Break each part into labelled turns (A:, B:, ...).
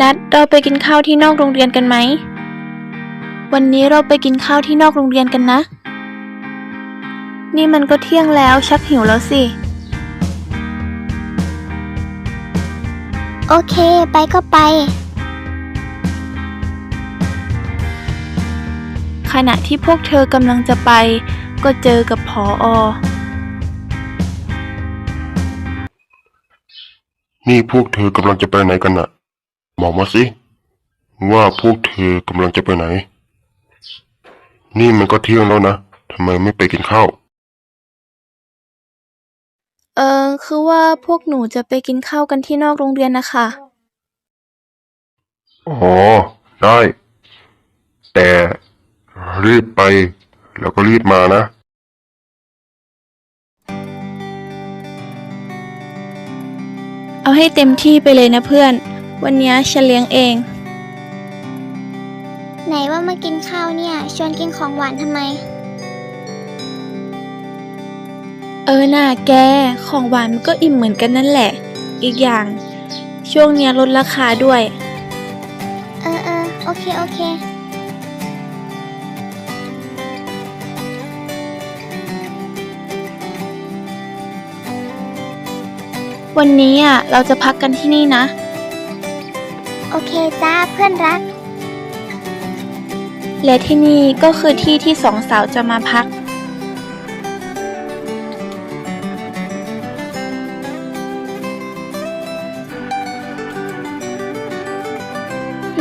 A: นัดเราไปกินข้าวที่นอกโรงเรียนกันไหม วันนี้เราไปกินข้าวที่นอกโรงเรียนกันนะ นี่มันก็เที่ยงแล้วชักหิวแล้วสิ
B: โอเค ไปก็ไป
A: ขณะที่พวกเธอกำลังจะไป ก็เจอกับผออ
C: นี่พวกเธอกำลังจะไปไหนกันน่ะ บอกมาสิ ว่าพวกเธอกำลังจะไปไหน นี่มันก็เที่ยงแล้วนะทำไมไม่ไปกินข้าว
A: เออคือว่าพวกหนูจะไปกินข้าวกันที่นอกโรงเรียนนะคะ
C: อ๋อ ได้ แต่รีบไป แล้วก็รีบมานะ
A: เอาให้เต็มที่ไปเลยนะเพื่อน วันนี้ฉันเลี้ยงเอง
B: ไหนว่ามากินข้าวเนี่ย ชวนกินของหวานทำไม
A: เออน่าแก ของหวานมันก็อิ่มเหมือนกันนั่นแหละ อีกอย่าง ช่วงเนี้ยลดราคาด้วย
B: เออเออโอเค โอเค
A: วันนี้อะเราจะพักกันที่นี่นะ
B: โอเคจ้าเพื่อนรัก
A: และที่นี่ก็คือที่ที่สองสาวจะมาพัก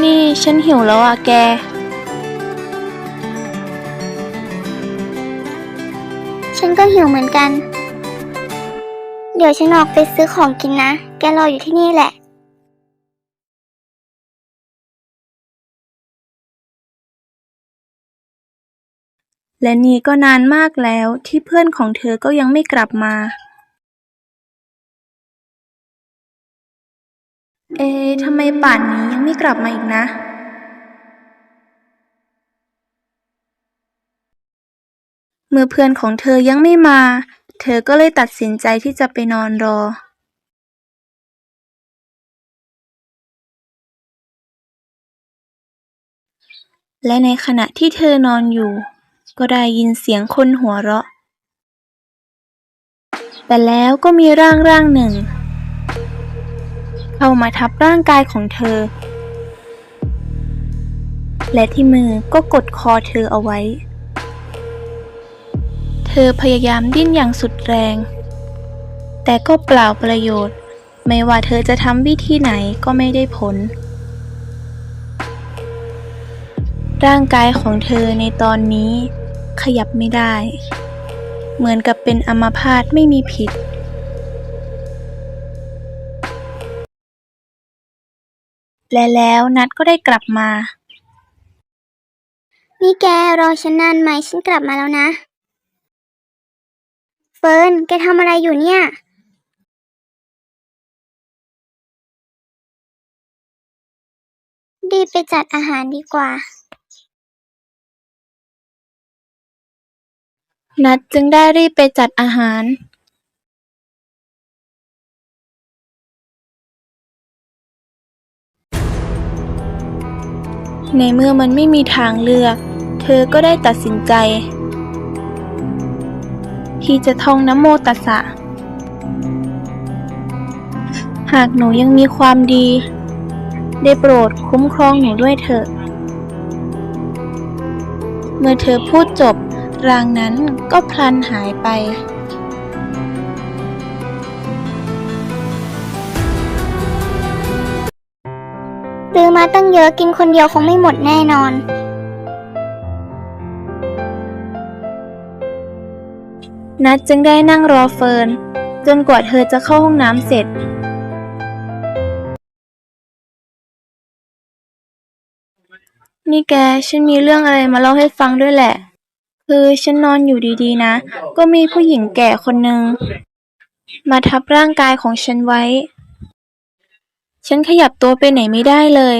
A: นี่ฉันหิวแล้วอะแก
B: ฉันก็หิวเหมือนกัน เดี๋ยวฉันออกไปซื้อของกินนะ แกรออยู่ที่นี่แหละ
A: และนี่ก็นานมากแล้วที่เพื่อนของเธอก็ยังไม่กลับมา เอ๊ะทำไมป่านนี้ยังไม่กลับมาอีกนะ เมื่อเพื่อนของเธอยังไม่มา เธอก็เลยตัดสินใจที่จะไปนอนรอและในขณะที่เธอนอนอยู่ ก็ได้ยินเสียงคนหัวเราะ แต่แล้วก็มีร่างร่างหนึ่ง เข้ามาทับร่างกายของเธอ และที่มือก็กดคอเธอเอาไว้ เธอพยายามดิ้นอย่างสุดแรง แต่ก็เปล่าประโยชน์ ไม่ว่าเธอจะทำวิธีไหนก็ไม่ได้ผลร่างกายของเธอในตอนนี้ ขยับไม่ได้ เหมือนกับเป็นอัมพาตไม่มีผิด และแล้วนัดก็ได้กลับมา
B: นี่แกรอฉันนานไหมฉันกลับมาแล้วนะ เฟิร์นแกทำอะไรอยู่เนี่ย ดีบไปจัดอาหารดีกว่า
A: นัดจึงได้รีบไปจัดอาหารในเมื่อมันไม่มีทางเลือก เธอก็ได้ตัดสินใจ ที่จะท่องนโมตัสสะ หากหนูยังมีความดี ได้โปรดคุ้มครองหนูด้วยเถอะ เมื่อเธอพูดจบ รางนั้นก็พลันหายไป
B: ซื้อมาตั้งเยอะกินคนเดียวคงไม่หมดแน่นอน
A: นัดจึงได้นั่งรอเฟิร์น จนกว่าเธอจะเข้าห้องน้ำเสร็จ นี่แก ฉันมีเรื่องอะไรมาเล่าให้ฟังด้วยแหละ คือฉันนอนอยู่ดีๆนะ ก็มีผู้หญิงแก่คนหนึ่งมาทับร่างกายของฉันไว้ ฉันขยับตัวไปไหนไม่ได้เลย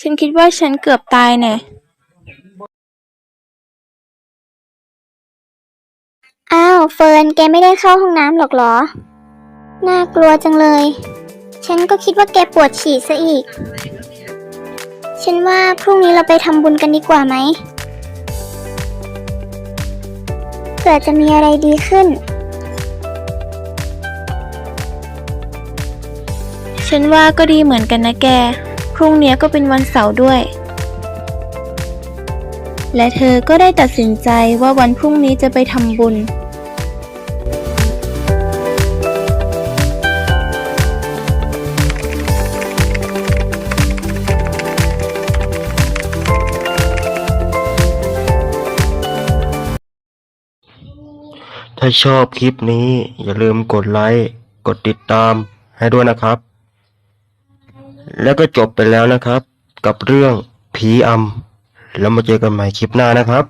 A: ฉันคิดว่าฉันเกือบตายแน่
B: อ้าว เฟิร์น แกไม่ได้เข้าห้องน้ำหรอกเหรอ น่ากลัวจังเลย ฉันก็คิดว่าแกปวดฉี่ซะอีก ฉันว่าพรุ่งนี้เราไปทำบุญกันดีกว่าไหมเผื่อจะมีอะไรดีขึ้น
A: ฉันว่าก็ดีเหมือนกันนะแก พรุ่งนี้ก็เป็นวันเสาร์ด้วย และเธอก็ได้ตัดสินใจว่าวันพรุ่งนี้จะไปทำบุญา
D: ชอบคลิปนี้ อย่าลืมกดไลค์ กดติดตามให้ด้วยนะครับ แล้วก็จบไปแล้วนะครับ กับเรื่องผีอำแล้วมาเจอกันใหม่คลิปหน้านะครับ